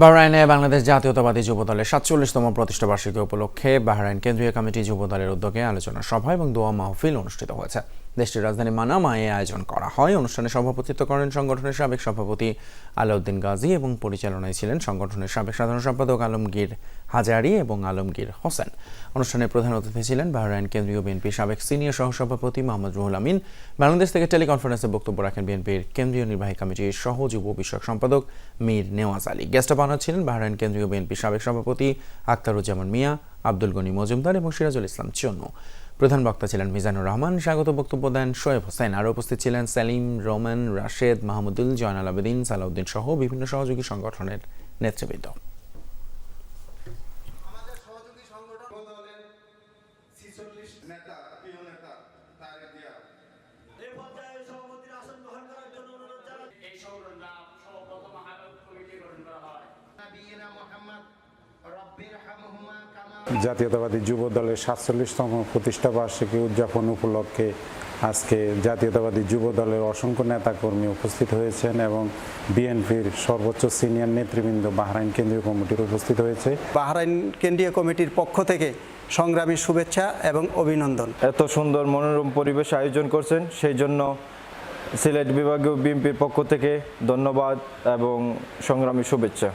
বাহরাইনে বাংলাদেশ জাতীয়তাবাদী যুব দলের সাতচল্লিশতম প্রতিষ্ঠা বার্ষিকী উপলক্ষে বাহরাইন কেন্দ্রীয় কমিটি যুব দলের উদ্যোগে আলোচনা সভা এবং দোয়া মাহফিল অনুষ্ঠিত হয়েছে। দেশটির রাজধানী মানামায় আয়োজন করা হয়। অনুষ্ঠানে সভাপতিত্ব করেন সংগঠনের সাবেক সভাপতি আলাউদ্দিন গাজী এবং পরিচালনায় ছিলেন সংগঠনের সাবেক সাধারণ সম্পাদক আলমগীর হাজারি এবং আলমগীর হোসেন। অনুষ্ঠানে প্রধান অতিথি ছিলেন বাহরাইন কেন্দ্রীয় বিএনপির সাবেক সিনিয়র সহসভাপতি মোহাম্মদ রুহুল আমিন। বাংলাদেশ থেকে টেলিকনফারেন্সে বক্তব্য রাখেন বিএনপির কেন্দ্রীয় নির্বাহী কমিটির সহ যুব বিষয়ক সম্পাদক Mir Newaz Ali. Guest of honour ছিলেন বাহরাইন কেন্দ্রীয় বিএনপির সাবেক সভাপতি আখতারুজ্জামান মিয়া, আব্দুল গনি মজুমদার এবং সিরাজুল ইসলাম চন্নু। প্রধান বক্তা ছিলেন মিজানুর রহমান। স্বাগত বক্তব্য দেন শোয়েব হোসেন। আরও উপস্থিত ছিলেন সেলিম রোমান রাশেদ মাহমুদুল জয়নাল আবেদিন সালাউদ্দিন সহ বিভিন্ন সহযোগী সংগঠনের নেতৃবৃন্দ। হয়। মুহাম্মদ জাতীয়তাবাদী যুব দলের সাতচল্লিশতম প্রতিষ্ঠা বার্ষিকী উদযাপন উপলক্ষে আজকে জাতীয়তাবাদী যুব দলের অসংখ্য নেতাকর্মী উপস্থিত হয়েছেন এবং বিএনপির সর্বোচ্চ সিনিয়র নেতৃবৃন্দ বাহরাইন কেন্দ্রীয় কমিটির উপস্থিত হয়েছে। বাহরাইন কেন্দ্রীয় কমিটির পক্ষ থেকে সংগ্রামী শুভেচ্ছা এবং অভিনন্দন। এত সুন্দর মনোরম পরিবেশ আয়োজন করছেন সেই জন্য সিলেট বিভাগীয় বিএনপির পক্ষ থেকে ধন্যবাদ এবং সংগ্রামী শুভেচ্ছা।